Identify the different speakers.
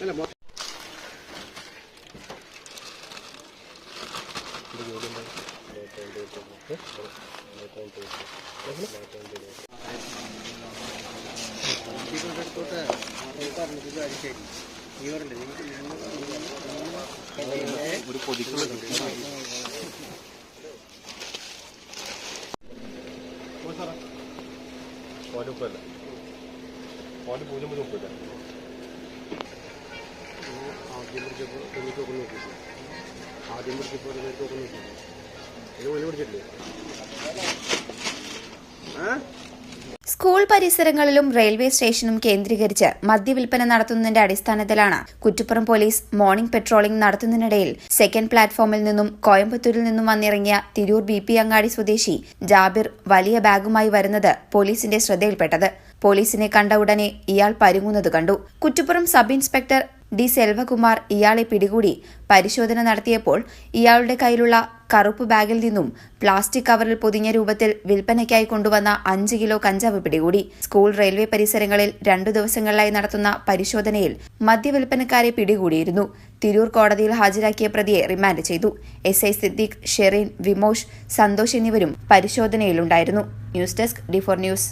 Speaker 1: അല്ല അടുത്തോട്ട് അറിഞ്ഞിട്ടില്ല ഒരു പൊതിക്കുള്ള ഓന് പൂജ്യം പൂജ്യം ഉപ്പില്ല
Speaker 2: ആദ്യം പിടിച്ചപ്പോൾ തൊണ്ണൂറ്റൊക്കെ നോക്കി ആദ്യം പിടിച്ചപ്പോൾ തൊണ്ണൂറ്റൊക്കെ നോക്കി ഇത് ഓന് പിടിച്ചിട്ടില്ലേ
Speaker 3: സ്കൂൾ പരിസരങ്ങളിലും റെയിൽവേ സ്റ്റേഷനും കേന്ദ്രീകരിച്ച് മദ്യവിൽപ്പന നടത്തുന്നതിന്റെ അടിസ്ഥാനത്തിലാണ് കുറ്റിപ്പുറം പോലീസ് മോർണിംഗ് പെട്രോളിംഗ് നടത്തുന്നതിനിടയിൽ സെക്കൻഡ് പ്ലാറ്റ്ഫോമിൽ നിന്നും കോയമ്പത്തൂരിൽ നിന്നും വന്നിറങ്ങിയ തിരൂർ ബി പി അങ്ങാടി സ്വദേശി ജാബിർ വലിയ ബാഗുമായി വരുന്നത് പോലീസിന്റെ ശ്രദ്ധയിൽപ്പെട്ടത്. പോലീസിനെ കണ്ട ഉടനെ ഇയാൾ പരുങ്ങുന്നത് കണ്ടു. Kuttippuram sub inspector D Selvakumar ഇയാളെ പിടികൂടി പരിശോധന നടത്തിയപ്പോൾ ഇയാളുടെ കയ്യിലുള്ള കറുപ്പ് ബാഗിൽ നിന്നും പ്ലാസ്റ്റിക് കവറിൽ പൊതിഞ്ഞ രൂപത്തിൽ വിൽപ്പനയ്ക്കായി കൊണ്ടുവന്ന അഞ്ച് കിലോ കഞ്ചാവ് പിടികൂടി. സ്കൂൾ റെയിൽവേ പരിസരങ്ങളിൽ രണ്ടു ദിവസങ്ങളിലായി നടത്തുന്ന പരിശോധനയിൽ മദ്യവിൽപ്പനക്കാരെ പിടികൂടിയിരുന്നു. തിരൂർ കോടതിയിൽ ഹാജരാക്കിയ പ്രതിയെ റിമാൻഡ് ചെയ്തു. എസ് ഐ സിദ്ദീഖ് ഷെറീൻ വിമോഷ് സന്തോഷ് എന്നിവരും പരിശോധനയിലുണ്ടായിരുന്നു. News desk D four news.